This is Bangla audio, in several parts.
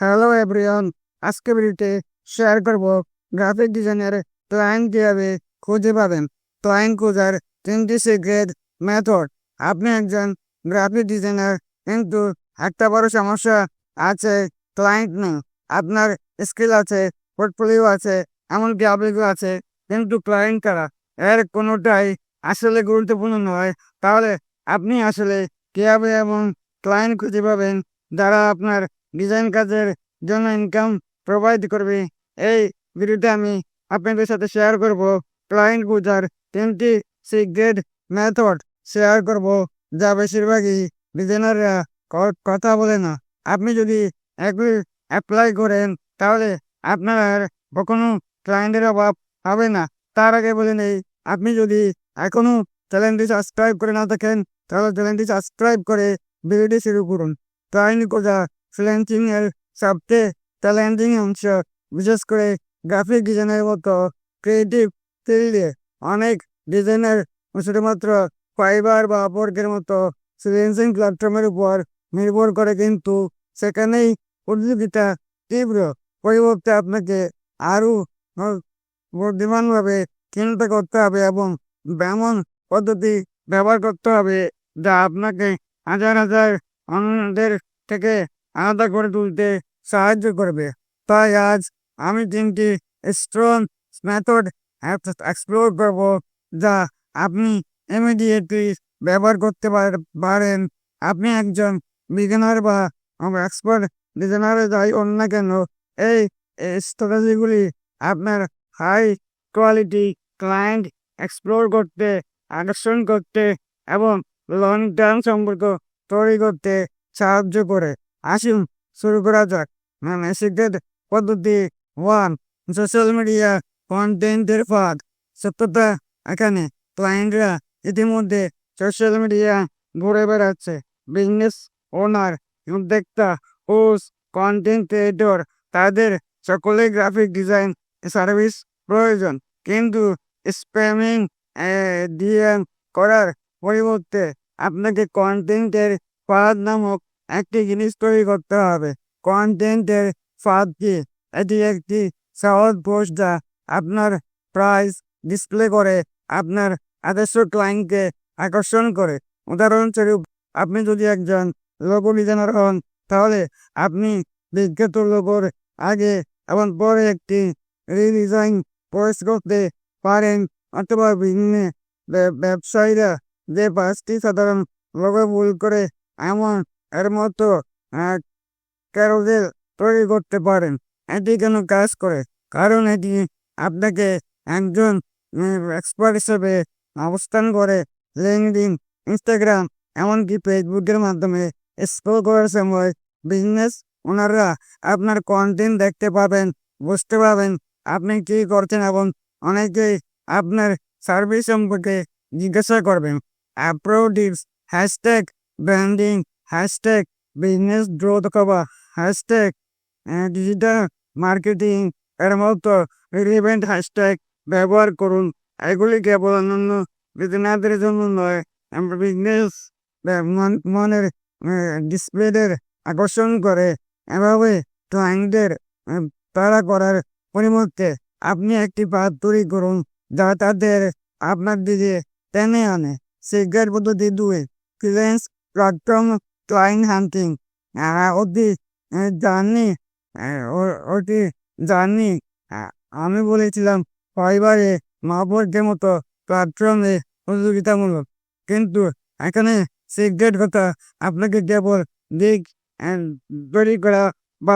হ্যালো এভরিওয়ান আজকে ভিডিওতে শেয়ার করব গ্রাফিক ডিজাইনের ক্লায়েন্ট কীভাবে খুঁজে পাবেন। ক্লায়েন্ট খোঁজার তিনটি সিক্রেট মেথড আপনি একজন গ্রাফিক ডিজাইনার কিন্তু একটা বড় সমস্যা আছে ক্লায়েন্ট নেই। আপনার স্কিল আছে পোর্টফোলিও আছে, এমনকি আবেগও আছে, কিন্তু ক্লায়েন্ট কারা? এর কোনোটাই আসলে গুরুত্বপূর্ণ নয়। তাহলে আপনি আসলে কীভাবে এবং ক্লায়েন্ট খুঁজে পাবেন, যারা আপনার ডিজাইন কাজের জন্য ইনকাম প্রোভাইড করবে। এই ভিডিওতে আমি আপনাদের সাথে শেয়ার করব ক্লায়েন্ট খোঁজার তিনটি সিক্রেট মেথড শেয়ার করব, যা বেশিরভাগই ডিজাইনাররা কথা বলে না। আপনি যদি এগুলি অ্যাপ্লাই করেন, তাহলে আপনার কখনো ক্লায়েন্টের অভাব হবে না। তার আগে বলে নেই, আপনি যদি এখনও চ্যানেলটি সাবস্ক্রাইব করে না থাকেন, তাহলে চ্যানেলটি সাবস্ক্রাইব করে ভিডিওটি শুরু করুন। ক্লায়েন্ট খোঁজা ফ্রিল্যান্সিং এর সবচেয়ে চ্যালেঞ্জিং অংশ। বিশেষ করে গ্রাফিক ডিজাইনের মতো ক্রিয়েটিভ ফিল্ডে অনেক ডিজাইনার শুধুমাত্র ফাইবার বা আপওয়ার্কের মতো ফ্রিল্যান্সিং প্ল্যাটফর্মের উপর নির্ভর করে, কিন্তু সেখানেই প্রতিযোগিতা তীব্র পরিবর্তে আপনাকে আরও বুদ্ধিমানভাবে চিন্তা করতে হবে এবং এমন পদ্ধতি ব্যবহার করতে হবে যা আপনাকে হাজার হাজার অন্যদের থেকে আলাদা করে তুলতে সাহায্য করবে। তাই আজ আমি তিনটি স্ট্রং মেথড এক্সপ্লোর করব, যা আপনি ইমিডিয়েটলি ব্যবহার করতে পারেন। আপনি একজন বিগিনার বা এক্সপার্ট ডিজাইনারে যাই অন্য না কেন, এই স্ট্র্যাটেজিগুলি আপনার হাই কোয়ালিটি ক্লায়েন্ট এক্সপ্লোর করতে, আকর্ষণ করতে এবং লং টার্ম সম্পর্ক তৈরি করতে সাহায্য করে। আসুন শুরু করা যাক। মানে পদ্ধতি ওয়ান সোশ্যাল মিডিয়া কন্টেন্টের ফাঁদ। সত্যতা এখানে ক্লায়েন্টরা ইতিমধ্যে সোশ্যাল মিডিয়া ঘুরে বেড়াচ্ছে। বিজনেস ওনার উদ্যোক্তা হোস্ট কন্টেন্ট ক্রিয়েটর তাদের সকলে গ্রাফিক ডিজাইন সার্ভিস প্রয়োজন। কিন্তু স্প্যামিং ডিএম করার পরিবর্তে আপনাকে কন্টেন্টের ফাঁদ নামক একটি জিনিস তৈরি করতে হবে। কন্টেন্টের ফাঁদ কি এটি একটি সহজ পোস্ট যা আপনার প্রাইস ডিসপ্লে করে, আপনার আদর্শ ক্লায়েন্টকে আকর্ষণ করে। উদাহরণস্বরূপ, আপনি যদি একজন লোগো ডিজাইনার হন, তাহলে আপনি বিখ্যাত লোগোর আগে এবং পরে একটি রিডিজাইন পোস্ট করতে পারেন অথবা বিভিন্ন ব্যবসায়ীরা যে পাঁচটি সাধারণ লোগো ভুল করে এমন এর মতো ক্যারোজেল তৈরি করতে পারেন। এটি কেন কাজ করে, কারণ এটি আপনাকে একজন এক্সপার্ট হিসেবে অবস্থান করে লিঙ্কডিন ইনস্টাগ্রাম এমনকি ফেসবুকের মাধ্যমে স্ক্রল করার সময় বিজনেস ওনাররা আপনার কন্টেন্ট দেখতে পাবেন, বুঝতে পাবেন আপনি কী করছেন এবং অনেকেই আপনার সার্ভিস সম্পর্কে জিজ্ঞাসা করবেন। Approdix hashtag branding hashtag business growth অথবা হ্যাশট্যাগ ডিজিটাল মার্কেটিং এর মতো রিলেভেন্ট হ্যাশট্যাগ ব্যবহার করুন। এগুলি কেবল অন্যান্য বিজনেসদের জন্য নয় বিজনেস মনের ডিসপ্লেদের আকর্ষণ করে এভাবে ক্লায়েন্টদের তাড়া করার পরিবর্তে আপনি একটি পাত তৈরি করুন যা তাদের আপনার দিকে টেনে আনে। সিগারেট পদ্ধতি দুই ফ্রিল্যান্স প্ল্যাটফর্ম ক্লায়েন্ট হান্টিং অতি জার্নি ওটি জার্নি আমি বলেছিলাম, ফাইবারে মাপড়কে মতো প্ল্যাটফর্মে প্রতিযোগিতামূলক। কিন্তু এখানে সিক্রেট কথা, আপনাকে কেবল দিক তৈরি করা বা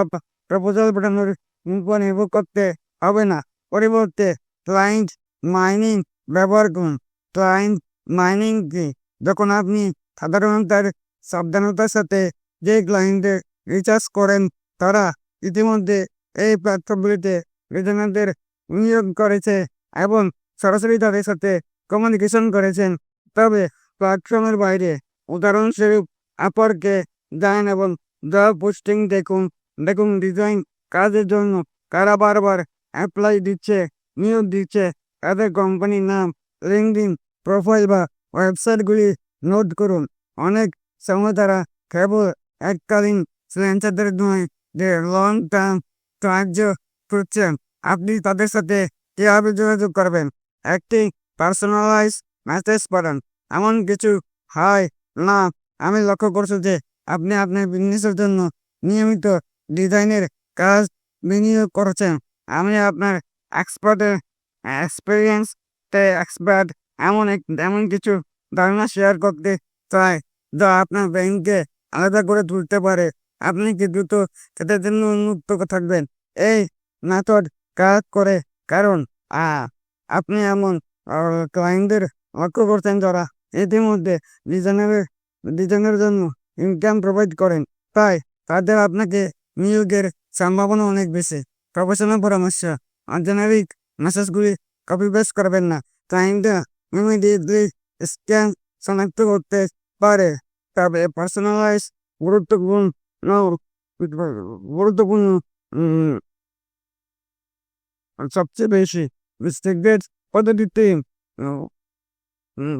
প্রপোজাল পাঠানোর উপর নির্ভর করতে হবে না। পরিবর্তে ক্লায়েন্ট মাইনিং ব্যবহার করুন। ক্লায়েন্ট মাইনিং কি যখন আপনি সাধারণত সাবধানতার সাথে যে ক্লায়েন্টে রিচার্জ করেন, তারা ইতিমধ্যে এই প্ল্যাটফর্মগুলিতে রিজনারদের বিনিয়োগ করেছে এবং সরাসরি তাদের সাথে কমিউনিকেশন করেছেন। তবে প্ল্যাটফর্মের বাইরে উদাহরণস্বরূপ আপরকে যান এবং জব পোস্টিং দেখুন। দেখুন ডিজাইন কাজের জন্য কারা বারবার অ্যাপ্লাই দিচ্ছে, নিয়োগ দিচ্ছে, তাদের কোম্পানির নাম লিঙ্কডিন প্রোফাইল বা ওয়েবসাইটগুলি নোট করুন। অনেক সময় তারা কেবল এককালীন ফ্রিল্যান্সারদের নয় যে লং টার্ম সাহায্য খুঁজছেন আপনি তাদের সাথে কীভাবে যোগাযোগ করবেন একটি পার্সোনালাইজ মেসেজ পাঠান এমন কিছু হয় না আমি লক্ষ্য করছি যে আপনি আপনার বিজনেসের জন্য নিয়মিত ডিজাইনের কাজ বিনিয়োগ করছেন আমি আপনার এক্সপার্টের এক্সপিরিয়েন্স এক্সপার্ট এমন এমন কিছু ধারণা শেয়ার করতে চাই যা আপনার ব্যাংককে আলাদা করে তুলতে পারে। আপনি কি দ্রুত তাদের জন্য উন্মুক্ত থাকবেন? এই মেথড কাজ করে, কারণ আপনি এমন ক্লায়েন্টদের লক্ষ্য করছেন যারা ইতিমধ্যে ডিজাইনের ডিজাইনের জন্য ইনকাম প্রোভাইড করেন। তাই তাদের আপনাকে নিয়োগের সম্ভাবনা অনেক বেশি। প্রফেশনাল পরামর্শ জেনারিক মেসেজগুলি কপি পেস্ট করবেন না। ক্লায়েন্টরা ইমিডিয়েটলি স্ক্যান শনাক্ত করতে পারে। তবে পার্সোনালাইজ গুরুত্বপূর্ণ গুরুত্বপূর্ণ সবচেয়ে বেশি সিক্রেট পদ্ধতিতে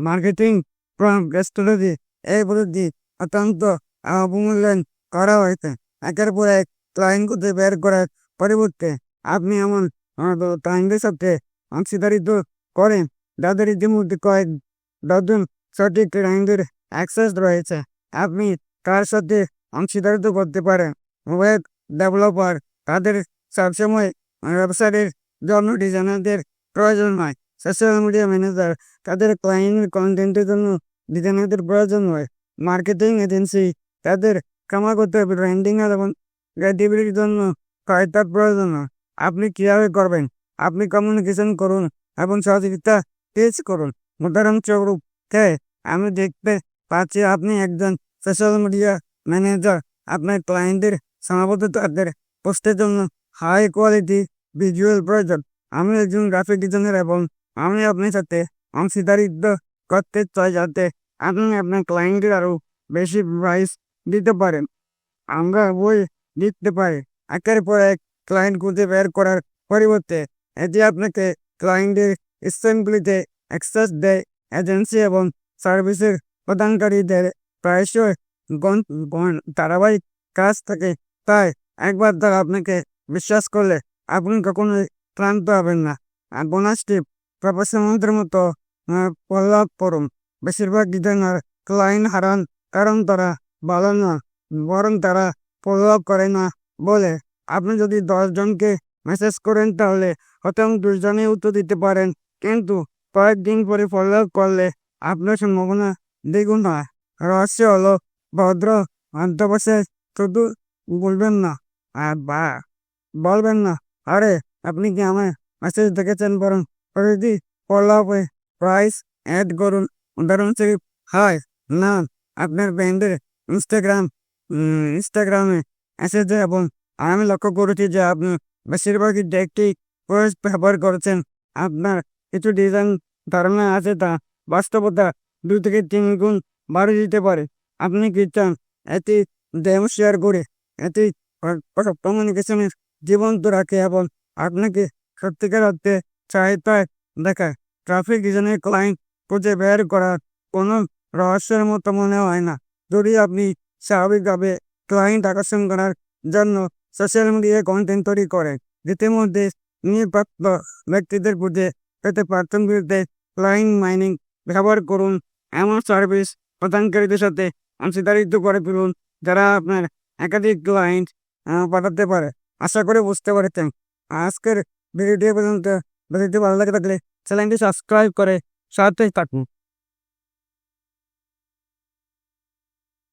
মার্কেটিং স্ট্র্যাটেজি এই পদ্ধতি অত্যন্ত অবমূল্যায়ন করা হয়েছে। একের পর এক ক্লায়েন্ট বের করার পরিবর্তে আপনি এমন ক্লায়েন্টের সাথে অংশীদারিত্ব করেন, যাদের ইতিমধ্যে কয়েক ডজন সঠিক ক্লায়েন্টের অ্যাক্সেস রয়েছে। আপনি কার সাথে অংশীদারিত্ব করতে পারেন। ওয়েব ডেভেলপার তাদের সবসময় ওয়েবসাইটের জন্য ডিজাইনারদের প্রয়োজন হয়। সোশ্যাল মিডিয়া ম্যানেজার তাদের ক্লায়েন্ট কন্টেন্টের জন্য ডিজাইনারদের প্রয়োজন হয়। মার্কেটিং এজেন্সি তাদের ক্রমাগত ব্র্যান্ডিং এবং ক্রিয়েটিভিটির জন্য ক্রেতার প্রয়োজন হয়। আপনি কীভাবে করবেন? আপনি কমিউনিকেশন করুন এবং সহযোগিতা টেস্ট করুন। উদাহরণস্বরূপ কে আমি দেখতে পাচ্ছি আপনি একজন সোশ্যাল মিডিয়া ম্যানেজার আপনার ক্লায়েন্টের সীমাবদ্ধতাদের পোস্টের জন্য হাই কোয়ালিটি ভিজুয়াল প্রয়োজন। আমি একজন গ্রাফিক ডিজাইনার এবং আমি আপনার সাথে অংশীদারিত্ব করতে চাই যাতে আপনি আপনার ক্লায়েন্টের আরও বেশি প্রাইস দিতে পারেন। আমরা বই লিখতে পারি। একের পর এক ক্লায়েন্ট খুঁজে বের করার পরিবর্তে এটি আপনাকে ক্লায়েন্টের স্থানগুলিতে অ্যাক্সেস দেয়। এজেন্সি এবং সার্ভিসের প্রদানকারীদের প্রায়শই ধারাবাহিক কাজ থাকে। তাই একবার তারা আপনাকে বিশ্বাস করলে আপনি কখনোই ক্লান্ত হবেন না। আর বোনাস টিপ প্রফেশনালদের মতো ফলো করুন বেশিরভাগ ডিজাইনার ক্লায়েন্ট হারান কারণ তারা ভালো না, বরং তারা ফলো করে না বলে। আপনি যদি দশজনকে মেসেজ করেন তাহলে হয়তো দুজনেই উত্তর দিতে পারেন। কিন্তু কয়েকদিন পরে ফলো করলে আপনার সম্ভাবনা দ্বিগুণ হয় রহস্য হলো, ভদ্র অন্তবসে শুধু বলবেন না। আর বা, বলবেন না। আরে, আপনি কি আমার মেসেজ দেখেছেন বরং? প্রতিটি ফলো আপে প্রাইস অ্যাড করুন উদাহরণস্বরূপ হয় না আপনার ব্র্যান্ডের ইনস্টাগ্রাম ইনস্টাগ্রামে এসেছে এবং আমি লক্ষ্য করেছি যে আপনি বেশিরভাগই একটি পোস্ট ব্যবহার করেছেন। আপনার কিছু ডিজাইন ধারণা আছে তা বাস্তবতা দুই থেকে তিন গুণ বাড়িয়ে দিতে পারে। আপনি কি চান এটি ডেমো শেয়ার করে? এটি কমিউনিকেশনের জীবন্ত রাখে এবং আপনাকে সত্যিকার অর্থে চাহিদায় দেখায়। ট্রাফিক ডিজাইনের ক্লায়েন্ট খুঁজে বের করার কোনো রহস্যের মতো মনে হয় না। যদি আপনি স্বাভাবিকভাবে ক্লায়েন্ট আকর্ষণ করার জন্য সোশ্যাল মিডিয়ায় কন্টেন্ট তৈরি করেন, ইতিমধ্যে নিরপেক্ষ ব্যক্তিদের খুঁজে পেতে প্রার্থন বিরুদ্ধে ক্লায়েন্ট মাইনিং ব্যবহার করুন। এমন সার্ভিস প্রদানকারীদের সাথে অংশীদারিত্ব করে তুলুন, যারা আপনার একাধিক ক্লায়েন্ট পাঠাতে পারে। আশা করে বুঝতে পারছেন। আজকের ভিডিওটি পর্যন্ত। ভালো লাগে থাকলে চ্যানেলটি সাবস্ক্রাইব করে সাথে থাকুন।